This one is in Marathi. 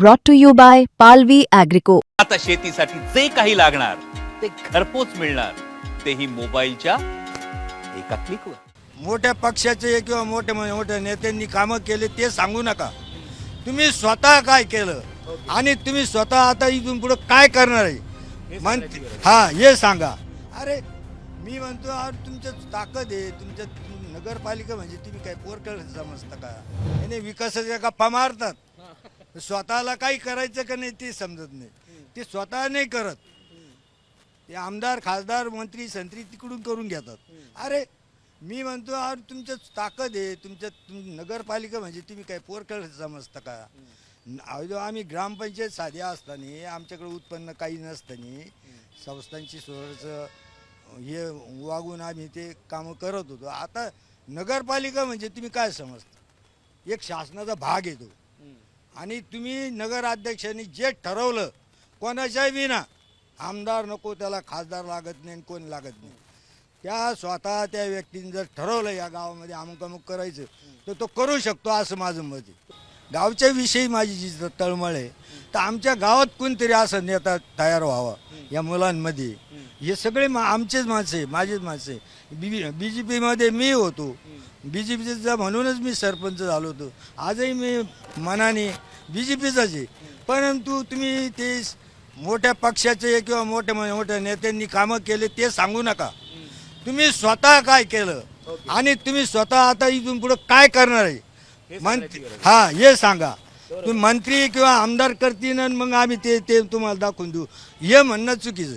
brought to you by Palvi Agrico. आता शेतीसाठी जे काही लागणार ते घरपोच मिळणार. तेही मोबाईलच्या एका क्लिकवर मोठ्या पक्षाचे किंवा मोठ्या मोठ्या नेत्यांनी कामं केले ते सांगू नका. तुम्ही स्वतः काय केलं आणि तुम्ही स्वतः आता इथून पुढे काय करणार आहे? मन हा हे सांगा. अरे मी म्हणतो अरे तुमच्यात ताकद आहे. तुमच्या नगरपालिका म्हणजे तुम्ही काय पोर्टल समजता का? याने विकासाच्या गप्पा मारतात. स्वतःला काही करायचं का नाही ते समजत नाही. ते स्वतः नाही करत. ते आमदार खासदार मंत्री संत्री तिकडून करून घेतात. अरे मी म्हणतो अरे तुमच्यात ताकद आहे. तुमच्या तुम नगरपालिका म्हणजे तुम्ही काय पोरकळ समजता का? अहो, आम्ही ग्रामपंचायत साध्या असताना आमच्याकडे उत्पन्न काही नसताना संस्थांची सोयीचं हे वागून आम्ही ते कामं करत होतो. आता नगरपालिका म्हणजे तुम्ही काय समजता? एक शासनाचा भाग येतो आणि तुम्ही नगराध्यक्षांनी जे ठरवलं कोणाच्याही विना. आमदार नको त्याला खासदार लागत नाही आणि कोण लागत नाही. त्या स्वतः त्या व्यक्तीने जर ठरवलं या गावामध्ये अमुक अमुक करायचं तर तो करू शकतो असं माझं मत आहे. गावच्या विषयी माझी जी तळमळ आहे तर आमच्या गावात कोणतरी असं नेता तयार व्हावा या मुलांमध्ये. हे सगळे मा आमचेच माणसं माझेच माणसं बी बी जे पीमध्ये मी होतो. बी जे पीचा म्हणूनच मी सरपंच झालो होतो. आजही मी मनाने बी जे पीचाच आहे. परंतु तुम्ही ते मोठ्या पक्षाचे किंवा मोठ्या मोठ्या नेत्यांनी कामं केले ते सांगू नका. तुम्ही स्वतः काय केलं आणि तुम्ही स्वतः आता इथून पुढे काय करणार आहे? मंत्री हा हे सांगा. तुम्ही मंत्री किंवा आमदार करतील मग आम्ही ते ते तुम्हाला दाखवून देऊ. हे म्हणणं चुकीचं